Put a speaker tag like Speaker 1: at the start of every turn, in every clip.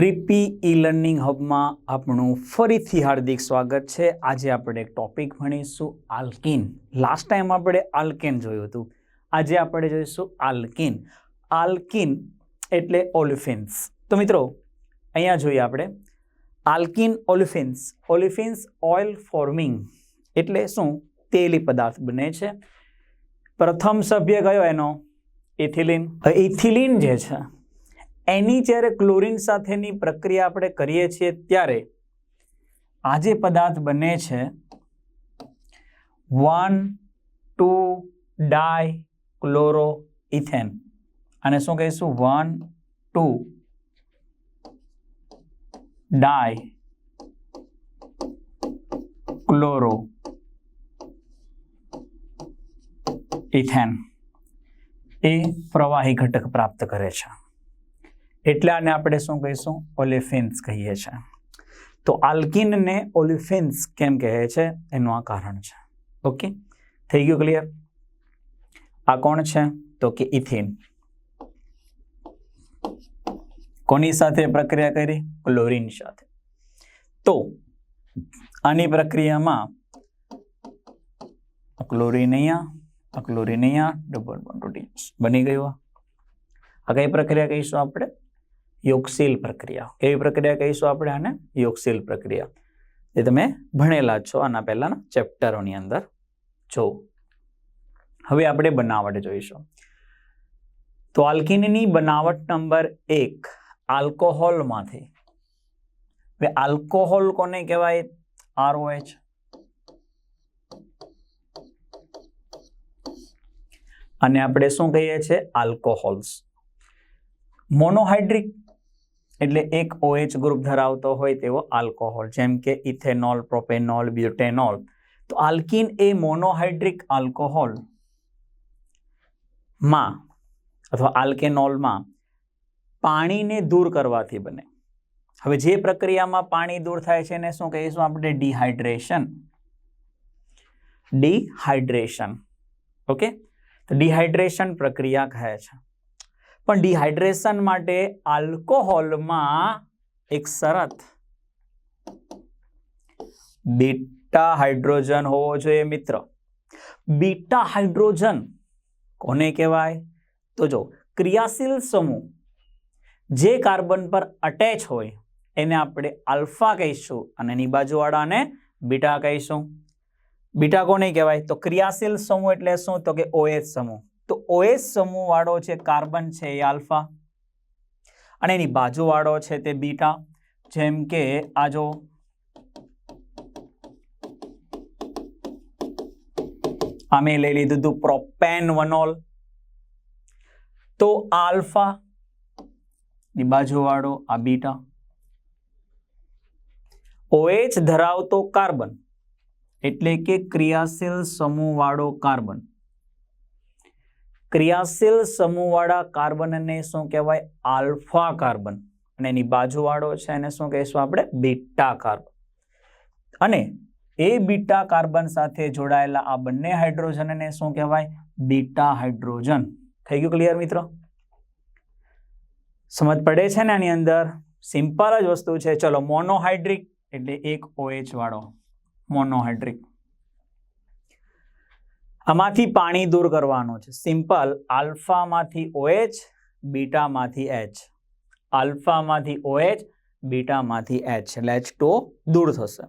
Speaker 1: રીપી e learning હબમાં આપણું ફરીથી હાર્દિક સ્વાગત છે. આજે આપણે એક ટોપિક ભણીશું, આલ્કિન. લાસ્ટ ટાઈમ આપણે આલ્કેન જોયું હતું. આજે આપણે જોઈશું આલ્કિન. આલ્કિન એટલે ઓલિફિન્સ. તો મિત્રો, અહીંયા જોઈએ આપણે. Alkene olefins. Olefins oil forming એટલે શું? તેલી પદાર્થ બને છે. પ્રથમ સભ્ય કયો એનો? ઇથિલિન. ઇથિલિન જે છે. એની જ્યારે ક્લોરિન સાથેની પ્રક્રિયા આપણે કરીએ છીએ ત્યારે આ જે પદાર્થ બને છે વન ટુ ડાય ક્લોરો ઇથેન અને શું કહીશું? વન ટુ ડાય ક્લોરો ઇથેન એ પ્રવાહી ઘટક પ્રાપ્ત કરે છે. એટલે આને આપણે શું કહીશું? ઓલિફિન્સ કહીએ છીએ તો આલ્કિનને ઓલિફિન્સ કેમ કહે છે? એનું આ કારણ છે. ઓકે થઈ ગયું ક્લિયર આ કોણ છે? તો કે ઇથિન. કોની સાથે પ્રક્રિયા કરી? ક્લોરિન સાથે. તો આની પ્રક્રિયામાં ક્લોરિન અહીંયા ક્લોરિન અહીંયા ડબલ બોન્ડ બની ગયું આ કઈ પ્રક્રિયા કહીશું આપણે? યોગશીલ પ્રક્રિયા. કેવી પ્રક્રિયા કહીશું આપણે આને? યોગશીલ પ્રક્રિયા. એ તમે ભણેલા છો આના પહેલાના ચેપ્ટરોની અંદર. જો. હવે આપણે બનાવટ જોઈશું. તો આલ્કિનની બનાવટ નંબર એક આલ્કોહોલમાંથી. આલ્કોહોલ કોને કહેવાય? આરઓએચ. અને આપણે શું કહીએ છીએ? આલ્કોહોલ્સ. મોનોહાઇડ્રિક એટલે એક ઓએચ ગ્રુપ ધરાવતો હોય તેવો આલ્કોહોલ જેમ કે ઇથેનોલ, પ્રોપેનોલ, બ્યુટેનોલ. તો આલ્કિન એ મોનોહાઇડ્રિક આલ્કોહોલમાં અથવા આલ્કેનોલમાં પાણીને દૂર કરવાથી બને. હવે જે પ્રક્રિયામાં પાણી દૂર થાય છે એને શું કહીશું આપણે? ડિહાઇડ્રેશન ડિહાઇડ્રેશન ઓકે તો ડિહાઇડ્રેશન પ્રક્રિયા કહે છે. પણ ડિહાઇડ્રેશન માટે આલ્કોહોલમાં એક શરત. બીટા હાઇડ્રોજન હોવો જોઈએ મિત્ર. બીટા હાઇડ્રોજન કોને કહેવાય? તો જો, ક્રિયાશીલ સમૂહ જે કાર્બન પર અટેચ હોય, એને આપણે આલ્ફા કહીશું અને એની બાજુવાળાને બીટા કહીશું. બીટા કોને કહેવાય? તો ક્રિયાશીલ સમૂહ એટલે શું? તો કે ઓએચ સમૂહ. તો ઓએસ સમૂહ વાળો છે કાર્બન છે એ આલ્ફા. અને એની બાજુવાળો છે તે બીટા. જેમ કે આ જો અમે લઈ લીધું હતું પ્રોપેન વનોલ તો આલ્ફા ની બાજુવાળો, આ બીટા. ઓએચ ધરાવતો કાર્બન એટલે કે ક્રિયાશીલ સમૂહ વાળો કાર્બન. ક્રિયાશીલ સમૂહવાળા કાર્બનને શું કહેવાય? Alpha carbon. અને એની બાજુવાળો છે એને શું કહીશું આપણે? Beta carbon. અને એ બીટા કાર્બન સાથે જોડાયેલા આ બંને હાઇડ્રોજનને શું કહેવાય? Beta hydrogen. થઈ ગયું ક્લિયર મિત્રો? સમજ પડે છે ને આની અંદર? સિમ્પલ જ વસ્તુ છે. ચલો, મોનોહાઇડ્રિક એટલે એક ઓએચ વાળો. મોનોહાઇડ્રિક. આમાંથી પાણી દૂર કરવાનું છે. સિમ્પલ આલ્ફામાંથી ઓએચ, બીટામાંથી એચ. આલ્ફામાંથી ઓએચ, બીટામાંથી એચ. એટલે એચ ટુ દૂર થશે.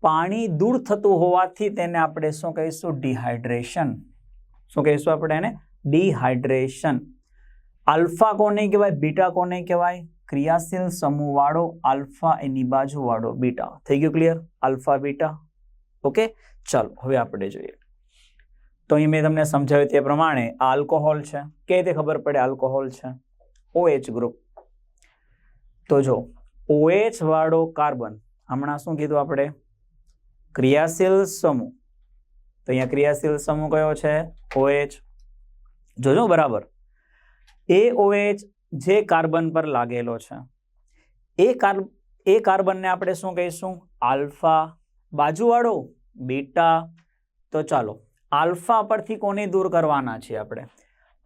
Speaker 1: પાણી દૂર થતું હોવાથી તેને આપણે શું કહીશું? ડિહાઇડ્રેશન શું કહીશું આપણે એને? ડિહાઇડ્રેશન આલ્ફા કોને કહેવાય? બીટા કોને કહેવાય? ક્રિયાશીલ સમૂહવાળો આલ્ફા એની બાજુવાળો બીટા. થઈ ગયું ક્લિયર આલ્ફા, બીટા. ઓકે? ચાલો, હવે આપણે જોઈએ. તો અહીં મેં તમને સમજાવ્યું તે પ્રમાણે આ આલ્કોહોલ છે. કે રીતે ખબર પડે આલ્કોહોલ છે? OH group. તો જો, ઓએચ વાળો કાર્બન, હમણાં શું કીધું આપણે? ક્રિયાશીલ સમૂહ. તો અહીંયા ક્રિયાશીલ સમૂહ કયો છે? ઓએચ. જોજો બરાબર. એ ઓએચ જે કાર્બન પર લાગેલો છે, એ કાર, એ કાર્બનને આપણે શું કહીશું? આલ્ફા. બાજુવાળો? બીટા. તો ચાલો આલ્ફા પરથી કોને દૂર કરવાના છીએ આપણે?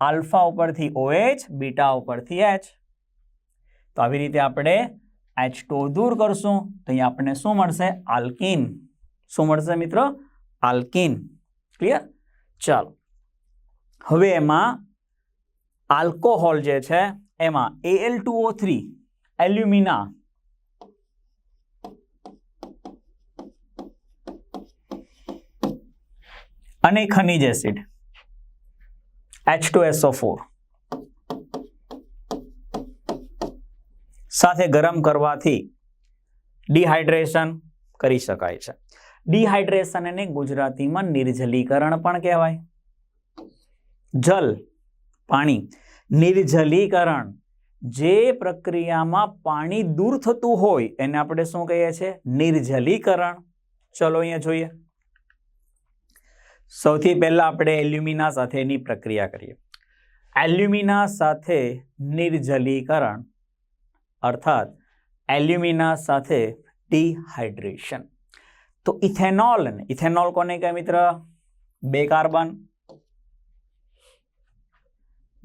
Speaker 1: આલ્ફા ઉપરથી ઓએચ, બીટા ઉપરથી એચ. તો આવી રીતે આપણે એચ ટુ દૂર કરશું. તો અહીંયા આપણને શું મળશે? આલ્કિન. શું મળશે મિત્રો? આલ્કિન. ક્લિયર? ચાલો. હવે એમાં આલ્કોહોલ જે છે, એમાં L two O three, alumina અને ખનિજ acid. H two SO four સાથે ગરમ કરવાથી ડિહાઇડ્રેશન કરી શકાય છે. ડિહાઇડ્રેશન એને ગુજરાતીમાં નિર્જલીકરણ પણ કહેવાય. જલ, પાણી. નિર્જલીકરણ જે પ્રક્રિયામાં પાણી દૂર થતું હોય એને આપણે શું કહીએ છીએ? નિર્જલીકરણ. ચલો અહીંયા જોઈએ. સૌથી પહેલા આપણે એલ્યુમિના સાથેની પ્રક્રિયા કરીએ. એલ્યુમિના સાથે નિર્જલીકરણ, અર્થાત એલ્યુમિના સાથે ડિહાઇડ્રેશન. તો ઇથેનોલ ઇથેનોલ કોને કહે મિત્ર? બે કાર્બન.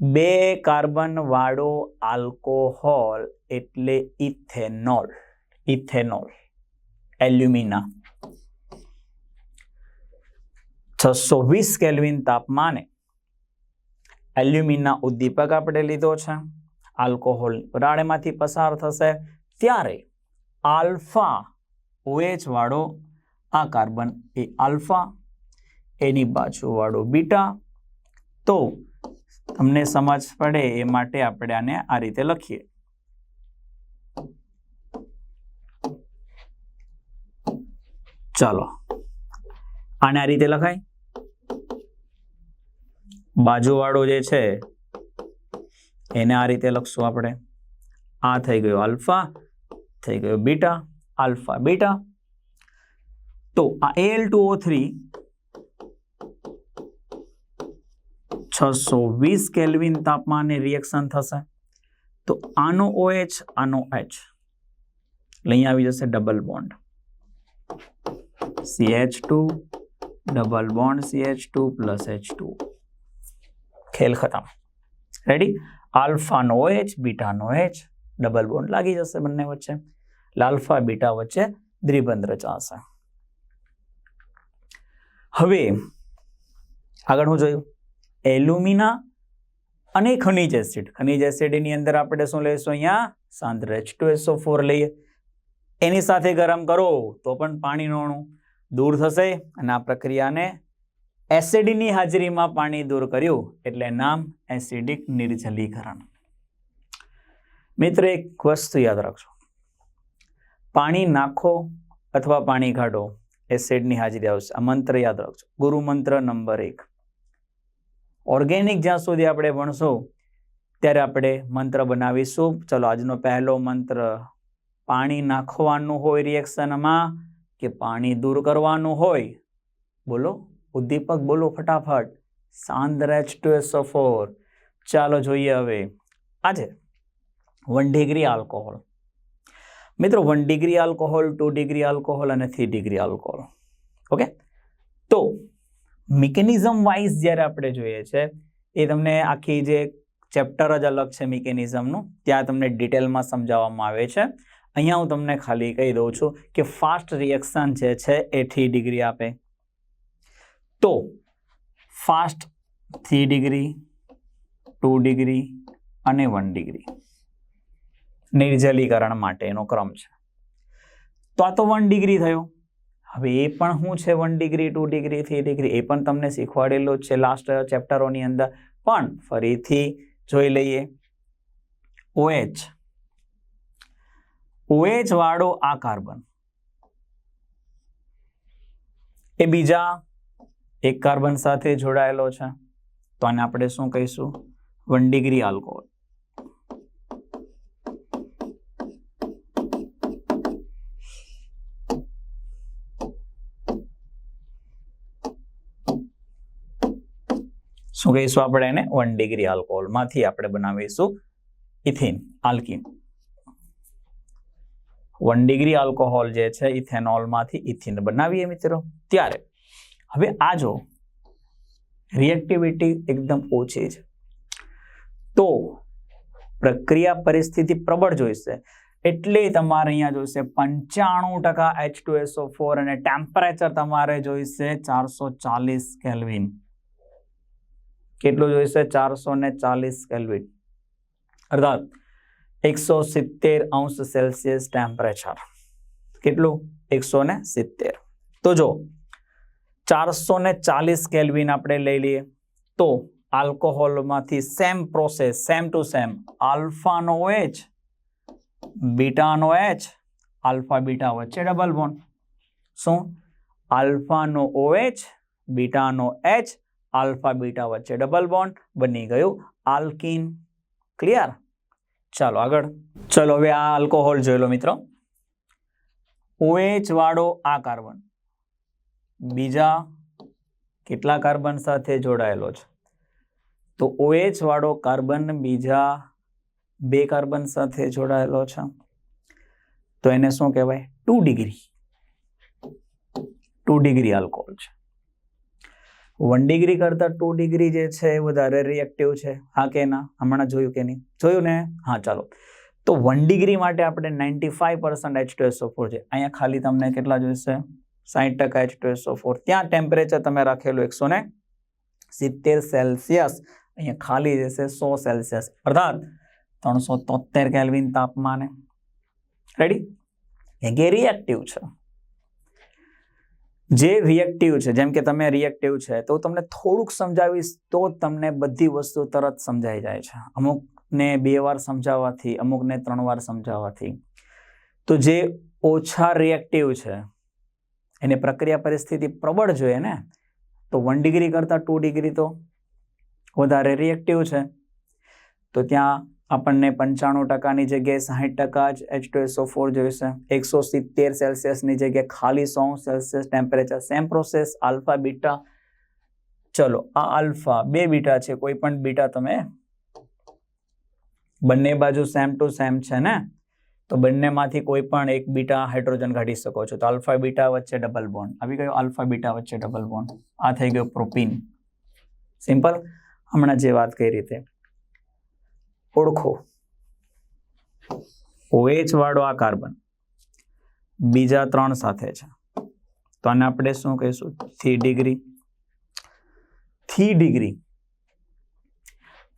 Speaker 1: બે કાર્બન વાળો આલ્કોહોલ એટલે ઇથેનોલ ઇથેનોલ, એલ્યુમિના. છસો વીસ કેલ્વિન તાપમાને એલ્યુમિનના ઉદ્દીપક આપણે લીધો છે. આલ્કોહોલ વરાળેમાંથી પસાર થશે. ત્યારે આલ્ફા ઓએચ વાળો આ કાર્બન એ આલ્ફા, એની બાજુવાળો બીટા. તો તમને સમજ પડે એ માટે આપણે આને આ રીતે લખીએ. ચાલો. આને આ રીતે લખાય. બાજુવાળો જે છે, એને આ રીતે લખશું આપણે. આ થઈ ગયો આલ્ફા, થઈ ગયો બીટા, આલ્ફા બીટા. તો આ એલ ટુ ઓ થ્રી છસો વીસ કેલ્વિન તાપમાને રિએક્શન થશે. તો આનો ઓએચ, આનો એચ. અહીંયા આવી જશે double bond CH two double bond CH two plus H two ખેલ ખતમ. રેડી આલ્ફાનો OH બીટાનો એચ ડબલ બોન્ડ લાગી જશે બંને વચ્ચે. લાલ્ફા, બીટા વચ્ચે દ્વિબંધ રચાશે. હવે, આગળ હું જોયું. એલ્યુમિના અને ખનિજ એસિડ. ખનિજ એસિડની અંદર આપણે શું લઈશું અહીંયા? સાંદ્ર એચ ટુ એસો ફોર લઈએ. એની સાથે ગરમ કરો તો પણ પાણીનું અણુ દૂર થશે અને આ પ્રક્રિયાને એસિડની હાજરીમાં પાણી દૂર કર્યું એટલે નામ એસિડિક નિર્જલીકરણ. મિત્ર, એક વસ્તુ યાદ રાખજો. પાણી નાખો અથવા પાણી કાઢો એસિડની હાજરી આવશે. આ મંત્ર યાદ રાખજો. ગુરુ મંત્ર નંબર એક. ઓર્ગેનિક જ્યાં સુધી આપણે ભણશું, ત્યારે આપણે મંત્ર બનાવીશું. ચલો, આજનો પહેલો મંત્ર. પાણી નાખવાનું હોય રિએક્શનમાં કે પાણી દૂર કરવાનું હોય? બોલો. ઉદ્દીપક બોલો ફટાફટ. સાંદ્ર એચ ટુ એસો ફોર ચાલો જોઈએ હવે. આજે વન ડિગ્રી આલ્કોહોલ મિત્રો one degree alcohol two degree alcohol અને થ્રી ડિગ્રી આલ્કોહોલ ઓકે તો મિકેનિઝમ વાઇઝ જ્યારે આપણે જોઈએ છે, એ તમને આખી જે ચેપ્ટર જ અલગ છે મિકેનિઝમનું ત્યાં તમને ડિટેલમાં સમજાવવામાં આવે છે. અહીંયા હું તમને ખાલી કહી દઉં છું કે ફાસ્ટ રિએક્શન જે છે એ થ્રી ડિગ્રી આપે. તો fast three degree two degree અને વન ડિગ્રી નિર્જલીકરણ માટેનો ક્રમ છે. તો આ તો વન ડિગ્રી થયો. હવે એ પણ શું છે one degree two degree three degree એ પણ તમને શીખવાડેલું જ છે લાસ્ટ ચેપ્ટરોની અંદર. પણ ફરીથી જોઈ લઈએ. ઓએચ ઓએચ વાળો આ કાર્બન. એ બીજા એક કાર્બન સાથે જોડાયેલો છે. તો આને આપણે શું કહીશું? વન ડિગ્રી આલ્કોહોલ શું કહીશું આપણે એને? વન ડિગ્રી આલ્કોહોલમાંથી આપણે બનાવીશું ethene alkene one degree alcohol જે છે ઇથેનોલમાંથી ઇથિન બનાવીએ મિત્રો. ત્યારે હવે આ જો રિએક્ટિવિટી એકદમ ઓછી છે. તો પ્રક્રિયા પરિસ્થિતિ પ્રબળ જોઈશે, એટલે તમારે અહીંયા જોઈશે પંચાણું ટકા એચ ટુ એસો ફોર અને ટેમ્પરેચર તમારે જોઈશે ચારસો ચાલીસ કેલ્વિન કેટલું જોઈશે? ચારસો ને ચાલીસ કેલ્વિન અર્થાત એકસો સિત્તેર અંશ સેલ્સિયસ ટેમ્પરેચર કેટલું? એકસો ને સિત્તેર. તો જો ચારસો ને ચાલીસ કેલ્વિન આપણે લઈ લઈએ. તો આલ્કોહોલમાંથી same process, same to same. આલ્ફાનો H, બીટાનો એચ, આલ્ફા, બીટા વચ્ચે ડબલ બોન્ડ. શું? આલ્ફાનો ઓએચ, બીટાનો એચ, આલ્ફા, બીટા વચ્ચે ડબલ બોન્ડ બની ગયું. Alkene, clear? ચાલો આગળ. ચલો હવે આ આલ્કોહોલ જોઈ લો મિત્રો. ઓએચ વાળો આ કાર્બન. બીજા કેટલા કાર્બન સાથે જોડાયેલો છે? તો ઓએચ વાળો કાર્બન બીજા બે કાર્બન સાથે જોડાયેલો છે. તો એને શું કહેવાય? Two degree. Two degree alcohol છે. વન ડિગ્રી કરતાં ટુ ડિગ્રી જે છે એ વધારે રિએક્ટિવ છે. હા કે ના? હમણાં જોયું કે નહીં? જોયું ને? હા, ચાલો. તો વન ડિગ્રી માટે આપણે ninety five percent H two SO છે. અહીંયા ખાલી તમને કેટલા જોઈશે? સાઠ ટકા એચ ટુ ફોર ત્યાં ટેમ્પરેચર તમે રાખેલું એકસો ને સિત્તેર સેલ્સિયસ. અહીંયા ખાલી જશે સો સેલ્સિયસ. અર્થાત ત્રણસો તોતેર કેલ્વિન તાપમાને. રેડી એ કે રિએક્ટિવ છે. જે રિએક્ટિવ છે, જેમ કે તમે રિએક્ટિવ છે, તો તમને થોડુંક સમજાવીશ તો તમને બધી વસ્તુ તરત સમજાઈ જાય છે. અમુકને બે વાર સમજાવવાથી અમુકને ત્રણ વાર સમજાવવાથી તો જે ઓછા રિએક્ટિવ છે એની પ્રક્રિયા પરિસ્થિતિ પ્રબળ જોઈએ ને, તો વન ડિગ્રી કરતાં ટુ ડિગ્રી તો વધારે રિએક્ટિવ છે. તો ત્યાં આપણને પંચાણું ટકાની જગ્યાએ સાહીઠ ટકા જ એચ ટુ એસો ફોર જોઈશે. એકસો સિત્તેર સેલ્સિયસની જગ્યાએ ખાલી સો Celsius temperature same process alpha beta ચલો, આ આલ્ફા બે બીટા છે, કોઈ પણ બીટા તમે બંને બાજુ સેમ ટુ સેમ છે ને? તો બંનેમાંથી કોઈ પણ એક બીટા હાઇડ્રોજન કાઢી શકો છો. તો આલ્ફા બીટા વચ્ચે ડબલ બોન્ડ આવી ગયો આલ્ફા બીટા વચ્ચે ડબલ બોન્ડ આ થઈ ગયો પ્રોપીન. સિમ્પલ હમણાં જે વાત કરી રીતે ઓળખો. ઓએચ વાળો આ કાર્બન બીજા ત્રણ સાથે છે. તો આને આપણે શું કહીશું? Three degree. Three degree.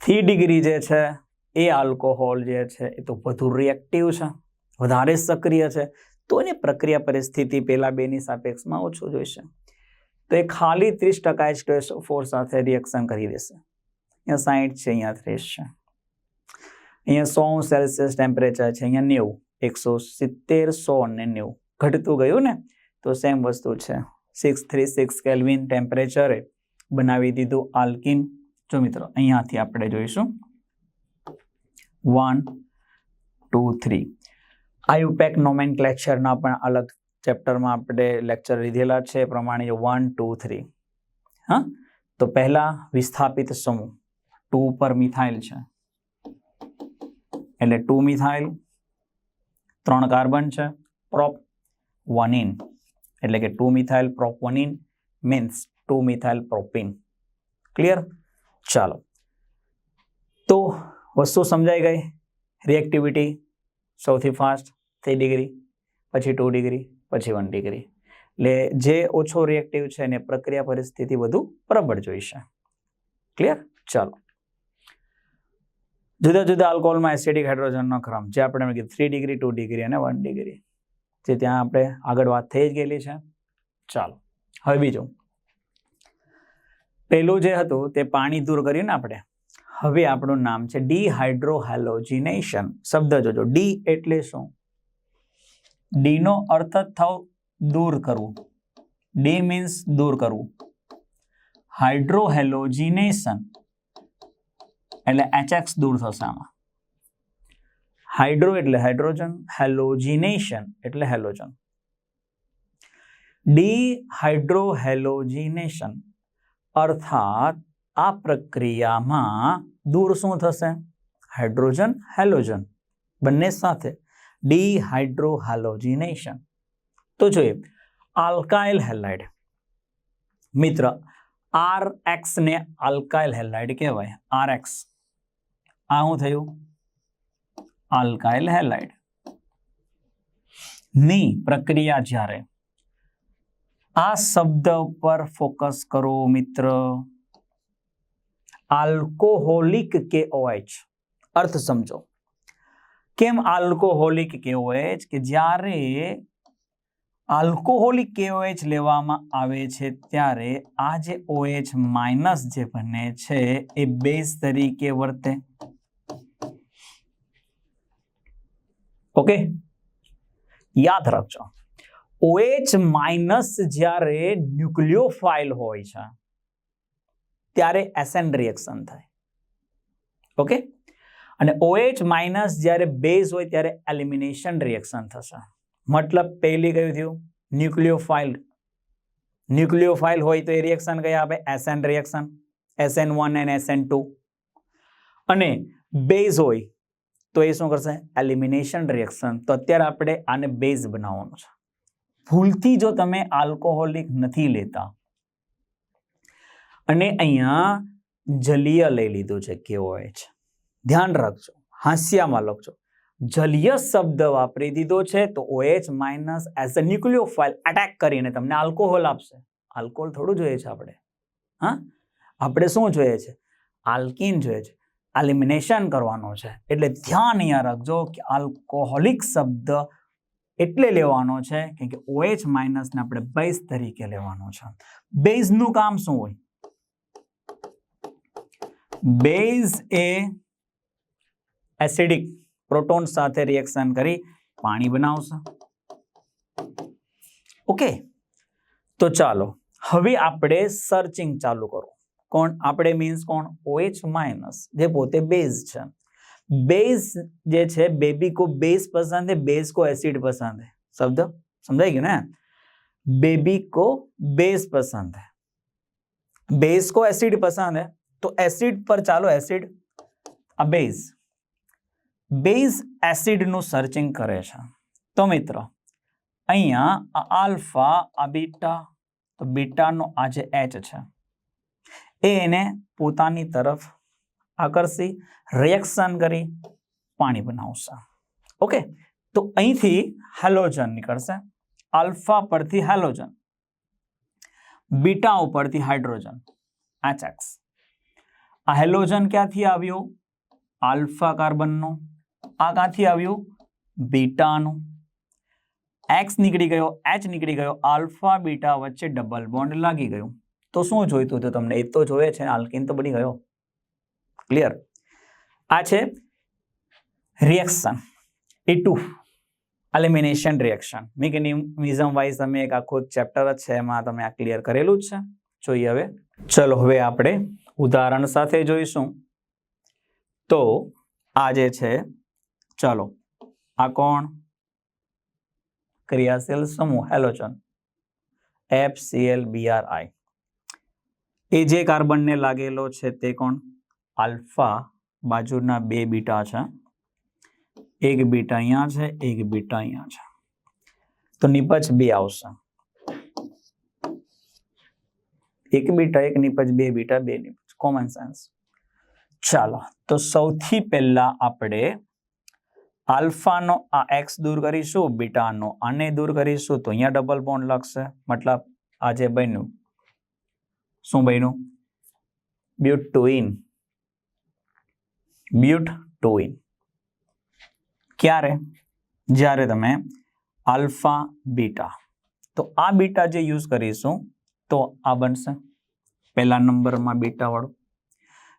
Speaker 1: Three degree જે છે એ આલ્કોહોલ જે છે એ તો વધુ રિએક્ટિવ છે, વધારે સક્રિય છે. તો એની પ્રક્રિયા પરિસ્થિતિ પેલા બેની સાપેક્ષમાં ઓછું જોઈશે તો એ ખાલી ત્રીસ ટકા એચ ફોર સાથે રિએક્શન કરી દેશે. અહીંયા સાહીઠ છે, અહીંયા ત્રીસ છે. અહીંયા સો સેલ્સિયસ ટેમ્પરેચર છે, અહીંયા નેવું, એકસો સિત્તેર, સો અને નેવું. ઘટતું ગયું ને, તો સેમ વસ્તુ છે. સિક્સ થ્રી સિક્સ કેલ્વિન ટેમ્પરેચરે બનાવી દીધું આલ્કિન જો મિત્રો, અહીંયાથી આપણે જોઈશું. વન ટુ થ્રી આયુપેક નોમેન ક્લેક્ચરના પણ અલગ ચેપ્ટરમાં આપણે લેક્ચર લીધેલા છે. એ પ્રમાણે વન ટુ થ્રી હા? તો પહેલા વિસ્થાપિત સમૂહ. ટુ પર મિથાઇલ છે. એટલે ટુ મિથાઇલ, ત્રણ કાર્બન છે. પ્રોપ વન ઇન એટલે કે two methyl prop one ene means two methyl propene clear ચાલો. તો વસ્તુ સમજાઈ ગઈ. રિએક્ટિવિટી સૌથી ફાસ્ટ થ્રી ડિગ્રી પછી ટુ ડિગ્રી પછી વન ડિગ્રી એટલે જે ઓછો રિએક્ટિવ છે એને પ્રક્રિયા પરિસ્થિતિ વધુ પ્રબળ જોઈશે ક્લિયર ચાલો. જુદા જુદા આલ્કોહોલમાં એસિડિક હાઇડ્રોજનનો ક્રમ, જે આપણે થ્રી ડિગ્રી ટુ ડિગ્રી અને વન ડિગ્રી જે ત્યાં આપણે આગળ વાત થઈ જ ગયેલી છે. ચાલો. હવે બીજું. પહેલું જે હતું તે પાણી દૂર કર્યું ને આપણે હવે આપણું નામ છે ડીહાઇડ્રોહેલોજિનેશન. શબ્દ જોજો. ડી એટલે શું? ડી નો અર્થ થવ દૂર કરવું. ડી મીન્સ દૂર કરવું. હાઇડ્રોહેલોજિનેશન એટલે એચએક્સ દૂર થશે આમાં. હાઇડ્રો એટલે હાઇડ્રોજન, હેલોજિનેશન એટલે હેલોજન. ડીહાઇડ્રોહેલોજિનેશન અર્થાત આ પ્રક્રિયામાં દૂર શું થશે? હાઇડ્રોજન હેલોજન બંને સાથે ડીહાઇડ્રોહેલોજિનેશન તો જોઈએ, આલ્કાઇલ હેલાઇડ. મિત્ર આર એક્સને આલ્કાઇલ હેલાઇડ કહેવાય. આર એક્સ આ શું થયું? Alkyl halide. ની પ્રક્રિયા જ્યારે. આ શબ્દ પર ફોકસ કરો, મિત્ર. આલ્કોહોલિક કે ઓએચ અર્થ સમજો. કેમ આલ્કોહોલિક કેઓએચ કે જ્યારે આલ્કોહોલિક KOH લેવામાં આવે છે, ત્યારે આ જે ઓએચ માઇનસ જે બને છે, એ બેઝ તરીકે વર્તે. ઓકે? યાદ રાખજો. ઓએચ માઇનસ જ્યારે ન્યુક્લિયોફાઇલ હોય છે ત્યારે એસેન્ડ રિએક્શન થાય. ઓકે અને ઓએચ માઇનસ જ્યારે બેઝ હોય ત્યારે એલિમિનેશન રિએક્શન થશે. મતલબ પહેલી કયું થયું? ન્યુક્લિયોફાઇલ ન્યુક્લિયોફાઇલ હોય તો એ રિએક્શન કઈ આપે? SN reaction SN one and SN two અને બેઝ હોય તો એ શું કરશે? એલિમિનેશન રિએક્શન તો અત્યારે આપણે આને બેઝ બનાવવાનું છે. ભૂલથી જો તમે આલ્કોહોલિક નથી લેતા અને અહીંયા જલીય લઈ લીધું છે KOH ધ્યાન રાખજો, હાંસિયામાં લખજો. જલીય શબ્દ વાપરી દીધો છે, તો OH minus as a nucleophile attack કરીને તમને આલ્કોહોલ આપશે. આલ્કોહોલ થોડું જોઈએ છે આપણે. હા? આપણે શું જોઈએ છે? આલ્કિન જોઈએ છે. એલિમિનેશન કરવાનો છે. એટલે ધ્યાન અહીંયા રાખજો કે આલ્કોહોલિક શબ્દ એટલે લેવાનો છે, કેમ કે ઓએચ માઇનસને આપણે બેઝ તરીકે લેવાનો છે. બેઝનું કામ શું હોય? બેઝ એ એસિડિક પ્રોટોન સાથે રિએક્શન કરી પાણી બનાવશે ઓકે તો ચાલો હવે આપણે સર્ચિંગ ચાલુ કરો કોણ આપણે મીન્સ કોણ OH માઇનસ જે પોતે બેઝ છે બેઝ જે છે બેબી કો બેઝ પસંદ है बेस को एसिड पसंद है शब्द समझाई गया ना बेबी को बेस पसंद है बेस को एसिड पसंद है તો એસિડ પર ચાલો એસિડ. આ બેઝ. બેઝ એસિડનું સર્ચિંગ કરે છે. તો મિત્ર, અહીંયા આલ્ફા, આ બીટા, તો બીટાનો આ જે એચ છે, એ એને પોતાની તરફ આકર્ષી રિએક્શન કરી, પાણી બનાવશે. ઓકે? તો અહીંથી હેલોજન નીકળશે. આલ્ફા પરથી હેલોજન બીટા ઉપરથી હાઇડ્રોજન આચેક્સ આ હેલોજન ક્યાંથી આવ્યું? આલ્ફા કાર્બનનું. આ ક્યાંથી આવ્યું? બીટાનું. એક્સ નીકળી ગયો એચ નીકળી ગયો, આલ્ફા, બીટા વચ્ચે ડબલ બોન્ડ લાગી ગયું. તો શું જોઈતું હતું તમને? એ તો જોઈએ છે, આલ્કિન તો બની ગયો. ક્લિયર આ છે reaction E two. Elimination reaction mechanism wise તમે એક આખું ચેપ્ટર જ છે, એમાં તમે આ ક્લિયર કરેલું જ છે. જોઈએ હવે. ચલો, હવે આપણે ઉદાહરણ સાથે જોઈશું. તો, આ જે છે, ચલો, આ કોણ? ક્રિયાશીલ સમૂહ halogen F CL BR I એ જે કાર્બનને લાગેલો છે તે કોણ? આલ્ફા બાજુના બે બીટા છે. એક બીટા અહીંયા છે, એક બીટા અહીંયા છે. તો નિપજ બે આવશે. એક બીટા, એક નિપજ, બે બીટા, બે નિપજ. કોમન સેન્સ ચાલો, તો સૌથી પહેલા આપણે આલ્ફાનો આ એક્સ દૂર કરીશું, બીટાનો આને દૂર કરીશું, તો અહીંયા ડબલ બોન્ડ લાગશે. મતલબ આ જે બન્યું, શું બન્યું? But two ene but two ene ક્યારે? જ્યારે તમે આલ્ફા, બીટા. તો આ બીટા જે યુઝ કરીશું, તો આ બનશે. પહેલા નંબરમાં બીટાવાળો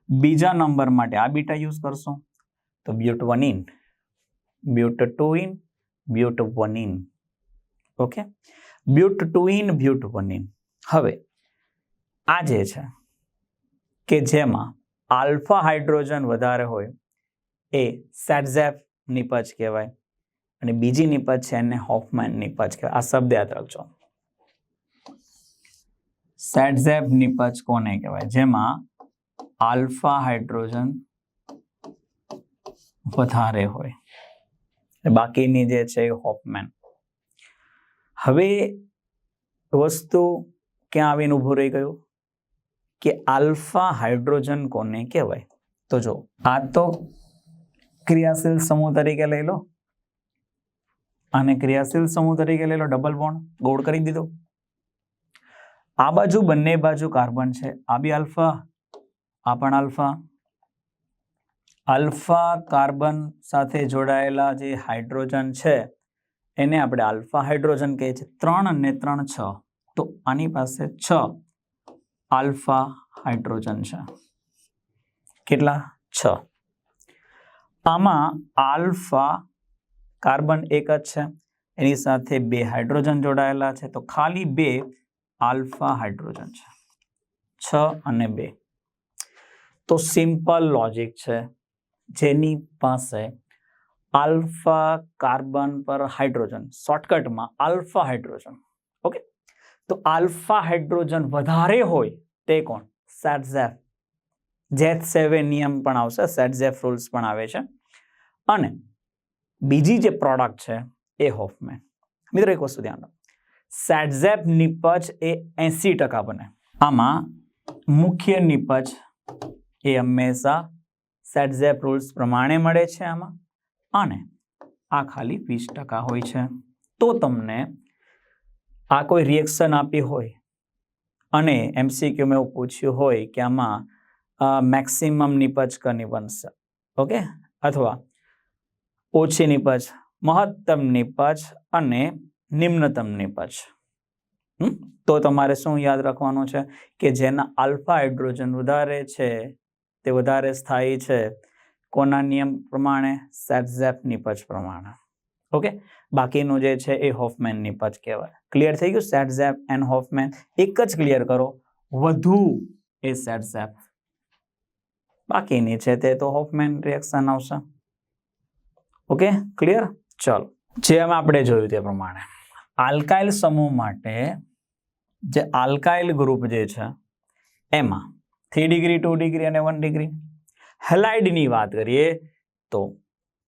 Speaker 1: બીજા નંબર માટે આ બીટા યુઝ કરશો તો but one ene, but two ene, but one ene. Okay? But two ene, but one ene. હવે, આ જે છે કે જેમાં આલ્ફા હાઇડ્રોજન વધારે હોય, એ સેટઝેફ નિપજ કહેવાય અને બીજી નિપજ છે એને હોફમેન નિપજ કહેવાય. આ શબ્દ યાદ રાખજો. સેટઝેફ નિપજ કોને કહેવાય? જેમાં આલ્ફા હાઇડ્રોજન વધારે હોય. બાકીની જે છે એ હોફમેન હવે વસ્તુ ક્યાં આવીને ઊભું રહી ગયું? કે આલ્ફા હાઇડ્રોજન કોને કહેવાય? તો જો, આ તો ક્રિયાશીલ સમૂહ તરીકે લઈ લો. અને ક્રિયાશીલ સમૂહ તરીકે લઈ લો ડબલ બોન્ડ ગોળ કરી દીધો. આ બાજુ બંને બાજુ કાર્બન છે. આ બી આલ્ફા, આ પણ આલ્ફા. આલ્ફા કાર્બન સાથે જોડાયેલા જે હાઇડ્રોજન છે, એને આપણે આલ્ફા હાઇડ્રોજન કહે છે. ત્રણ અને ત્રણ છ. તો આની પાસે છ આલ્ફા હાઇડ્રોજન છે. કેટલા? છ. આમાં આલ્ફા કાર્બન એક જ છે. એની સાથે બે હાઇડ્રોજન જોડાયેલા છે. તો ખાલી બે આલ્ફા હાઇડ્રોજન છે. છ અને બે. તો સિમ્પલ લોજિક છે. જેની પાસે આલ્ફા કાર્બન પર હાઇડ્રોજન, શોર્ટકટમાં આલ્ફા હાઇડ્રોજન. ઓકે? તો આલ્ફા હાઇડ્રોજન વધારે હોય તે કોણ? સેટઝેફ જેથ સેવે નિયમ પણ આવશે. સેટઝેફ રૂલ્સ પણ આવે છે. અને બીજી જે પ્રોડક્ટ છે એ હોફમેન મિત્રો, એક વસ્તુ ધ્યાન રાખો. સેટઝેપ નિપજ એ એસી ટકા બને. આમાં મુખ્ય નિપજ એ હંમેશા સેટઝેપ રૂલ્સ પ્રમાણે મળે છે આમાં અને આ ખાલી વીસ ટકા હોય છે. તો તમને આ કોઈ રિએક્શન આપી હોય અને એમસીક્યુમાં એવું પૂછ્યું હોય કે આમાં મેક્સિમમ નિપજ કની બનશે? ઓકે? અથવા ઓછી નિપજ, મહત્તમ નિપજ અને નિમ્નતમ પાછળ તો તમારે શું યાદ રાખવાનું છે? કે જેના આલ્ફા હાઇડ્રોજન વધારે છે, તે વધારે સ્થાયી છે. કોના નિયમ પ્રમાણે? સેટઝેપ નિપજ પ્રમાણે. ઓકે? બાકીનું જે છે એ હોફમેન નિપજ કહેવાય. ક્લિયર થઈ ગયું? Saytzeff and Hofmann. એક જ ક્લિયર કરો. વધુ એ સેટઝેપ બાકીની છે તે તો હોફમેન રિએક્શન આવશે. ઓકે? ક્લિયર ચલો. જેમ આપણે જોયું તે પ્રમાણે. આલ્કાઇલ સમૂહ માટે જે આલ્કાઇલ ગ્રુપ જે છે, એમાં થ્રી ડિગ્રી ટુ ડિગ્રી અને વન ડિગ્રી હેલાઇડની વાત કરીએ તો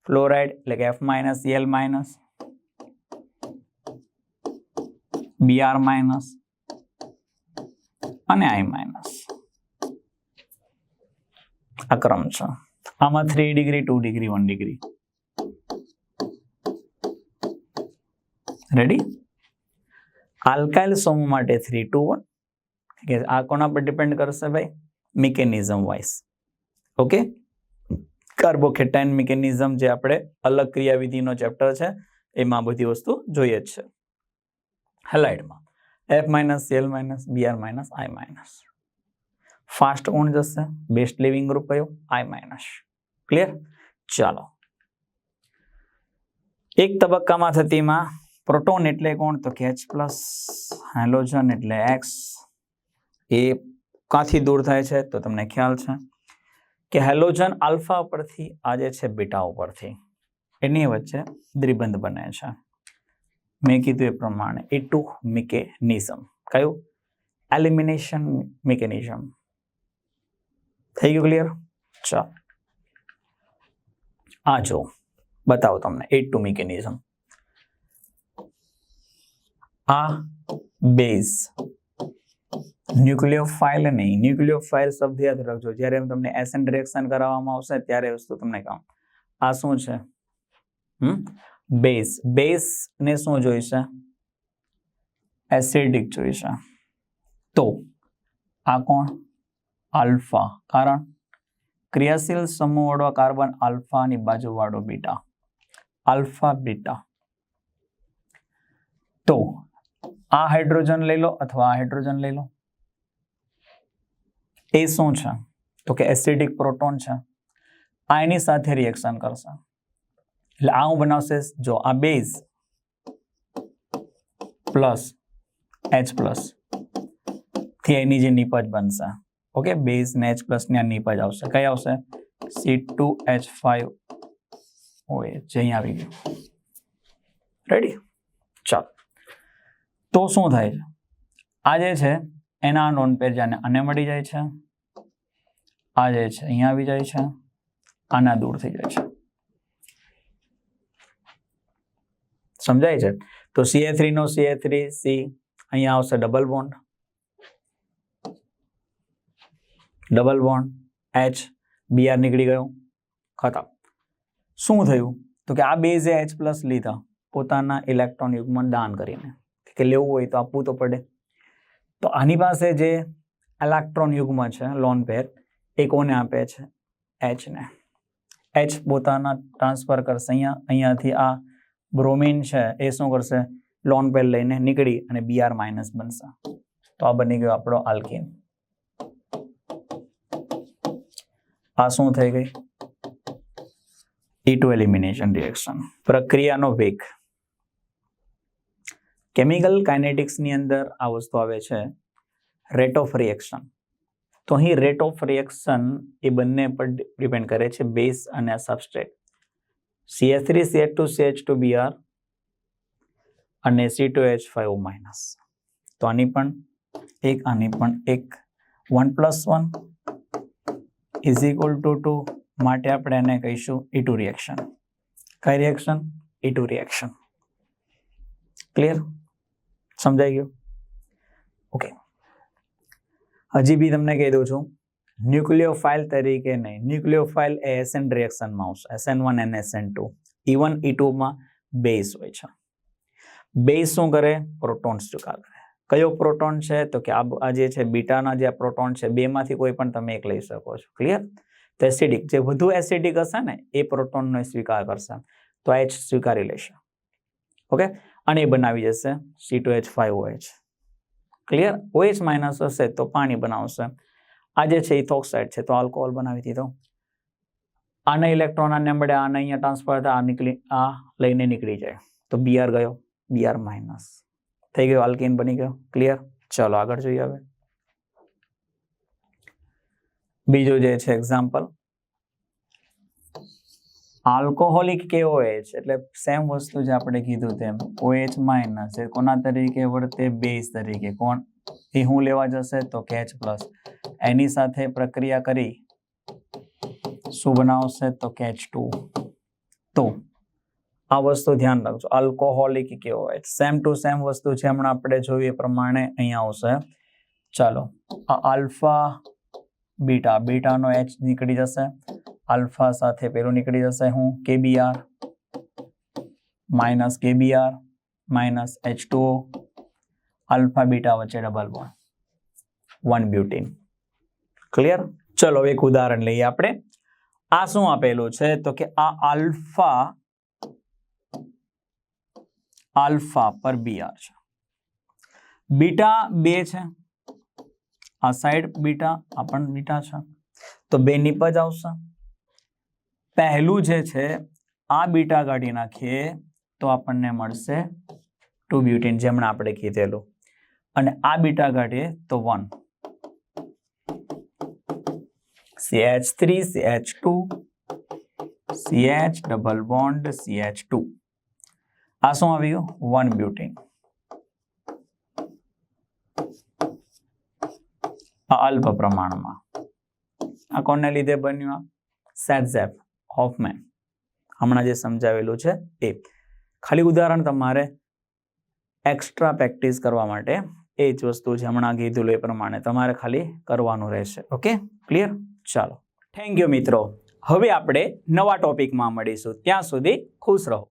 Speaker 1: ફ્લોરાઇડ એટલે કે F minus L minus BR minus અને આઈ માઇનસ આ ક્રમ છે. આમાં three degree two degree one degree ready alkyl સમૂહ માટે થ્રી ટુ વન આ કોના પર ડિપેન્ડ કરશે ભાઈ? Mechanism wise okay carbocation mechanism જે આપણે અલગ ક્રિયાવિધિનો ચેપ્ટર છે, એમાં બધી વસ્તુ જોઈએ જ છે. હેલાઇડમાં F minus L minus BR minus I minus fast કોણ જશે? બેસ્ટ લિવિંગ ગ્રુપ કયો? આઈ માઇનસ ક્લિયર ચાલો. એક તબક્કામાં થતીમાં પ્રોટોન એટલે કોણ? તો કે એચ પ્લસ હાઇડ્રોજન એટલે એક્સ એ કાંથી દૂર થાય છે? તો તમને ખ્યાલ છે કે હેલોજન આલ્ફા પરથી આજે છે બીટા ઉપરથી. એની વચ્ચે દ્વિબંધ બને છે. મેં કીધું એ પ્રમાણે. E two mechanism. કયું? Elimination mechanism. થઈ ગયું ક્લિયર? ચાલો. આ જો બતાવો તમને. E two mechanism. આ બેઝ. ન્યુક્લિયોફાઇલ નહીં ન્યુક્લિયોફાઇલ શબ્દ યાદ રાખજો. જ્યારે તમને એસન રિએક્શન કરાવવામાં આવશે, ત્યારે વસ્તુ તમને કામ. આ શું છે? હમ? બેઝ. બેઝ ને શું જોઈશે? એસિડિક જોઈશે. તો આ કોણ? આલ્ફા. કારણ ક્રિયાશીલ સમૂહ વાળો કાર્બન આલ્ફાની બાજુ વાળો બીટા. Alpha beta. તો આ હાઇડ્રોજન લઈ લો અથવા આ હાઇડ્રોજન લઈ લો. એ શું છે? તો કે એસિડિક પ્રોટોન છે. આ એની સાથે રિએક્શન કરશે. એટલે આ હું બનાવશે જો આ બેઝ પ્લસ એચ પ્લસથી એની જે નિપજ બનશે. ઓકે? બેઝ ને એચ પ્લસની આ નિપજ આવશે. કઈ આવશે? સી ટુ એચ ફાઈવ ઓએ જે અહીં આવી ગયું. રેડી ચાલો તો શું થાય છે? આ જે છે, એના નોન પેર જાને આને મળી જાય છે, આ જે છે, અહીંયા આવી જાય છે, આના દૂર થઈ જાય છે. સમજાય છે? તો સીએ થ્રી નો સીએ થ્રી સી અહીંયા આવશે double bond double bond H BR નીકળી ગયું. ખતમ. શું થયું? તો કે આ બેઝે એચ પ્લસ લીધા, પોતાના ઇલેક્ટ્રોન યુગમાં દાન કરીને. કે લેવું હોય તો આપવું તો પડે. તો આની પાસે જે ઇલેક્ટ્રોન યુગ્મ છે લોન પેર એ કોને આપે છે? એચને એચ પોતાના ટ્રાન્સફર કરશે. અહીંયા, અહીંયાથી આ બ્રોમિન છે, એ શું કરશે? લોન પેર લઈને નીકળી અને બીઆર માઇનસ બનશે. તો આ બની ગયો આપણો આલ્કીન આ શું થઈ ગઈ? ઈ ટુ એલિમિનેશન રિએક્શન પ્રક્રિયાનો વેગ. કેમિકલ કાઇનેટિક્સની અંદર આ વસ્તુ આવે છે રેટ ઓફ રિએક્શન તો અહીં રેટ ઓફ રિએક્શન એ બંને પર ડિપેન્ડ કરે છે બેઝ અને substrate CH three CH two CH two BR અને C two H five minus તો આની પણ એક, આની પણ એક. One plus one is equal to two માટે આપણે એને કહીશું ઈ ટુ રિએક્શન કઈ reaction E two reaction clear સમજાઈ ગયું? ઓકે હજી બી તમને કહી દઉં છું ન્યુક્લિયોફાઇલ તરીકે નહીં ન્યુક્લિયોફાઇલ એ એસએન રિએક્શનમાં આવશે SN one and SN two even E ટુમાં base હોય છે. બેઝ શું કરે? પ્રોટોન સ્વીકાર કરે કયો પ્રોટોન છે? તો કે આ આ જે છે, બીટાના જે પ્રોટોન છે, બેમાંથી કોઈ પણ તમે એક લઈ શકો છો. ક્લિયર તો એસિડિક જે વધુ એસિડિક હશે ને, એ પ્રોટોનનો સ્વીકાર કરશે. તો આ સ્વીકારી લેશે. ઓકે અને એ બનાવી જશે C two H five OH clear OH minus હશે તો પાણી બનાવશે. આ જે છે ઇથોક્સાઇડ છે, તો આલ્કોહોલ બનાવી દીધો. આના ઇલેક્ટ્રોન આને મળે, આને અહીંયા ટ્રાન્સફર થાય, આ નીકળી, આ લઈને નીકળી જાય. તો બીઆર ગયો બીઆર માઇનસ થઈ ગયો આલ્કીન બની ગયો. ક્લિયર ચલો આગળ જોઈએ હવે. બીજું જે છે એક્ઝામ્પલ આલ્કોહોલિક KOH એટલે સેમ વસ્તુ જે આપણે કીધું તેમ. ઓએચ માઇનસ એ કોના તરીકે વર્તે બેઝ તરીકે. કોણ? એ હું લેવા જશે તો કેચ પ્લસ એની સાથે પ્રક્રિયા કરી. શું બનાવશે? તો કેચ ટુ તો આ વસ્તુ ધ્યાન રાખજો. Alcoholic KOH same to same વસ્તુ છે હમણાં આપણે જોઈએ પ્રમાણે અહીંયા આવશે. ચાલો. આ આલ્ફા બીટા. બીટાનો એચ નીકળી જશે. આલ્ફા સાથે પેલું નીકળી જશે હું, KBr, minus KBr, minus H two alpha, beta વચ્ચે double bond one butene clear ચલો, એક ઉદાહરણ લઈએ આપણે. આ શું આપેલું છે? તો કે આ આલ્ફા આલ્ફા પર બીઆર છે. બીટા બે છે. આ સાઈડ બીટા, આ પણ બીટા છે. તો બે નીપજ આવશે. પહેલું જે છે, આ બીટા કાઢી નાખીએ તો આપણને મળશે ટુ બ્યુટીન જેમણે આપણે કીધેલું. અને આ બીટા કાઢીએ તો one CH3 three CH two CH double bond CH two આ શું આવ્યું વન બ્યુટીન અલ્પ પ્રમાણમાં. આ કોને લીધે બન્યું આ? સેટઝેપ હોફમેન હમણાં જે સમજાવેલું છે એ. ખાલી ઉદાહરણ તમારે એક્સ્ટ્રા પ્રેક્ટિસ કરવા માટે એ જ વસ્તુ જે હમણાં કીધું એ પ્રમાણે તમારે ખાલી કરવાનું રહેશે. ઓકે ક્લિયર ચાલો. થેન્ક યુ મિત્રો. હવે આપણે નવા ટોપિકમાં મળીશું. ત્યાં સુધી ખુશ રહો.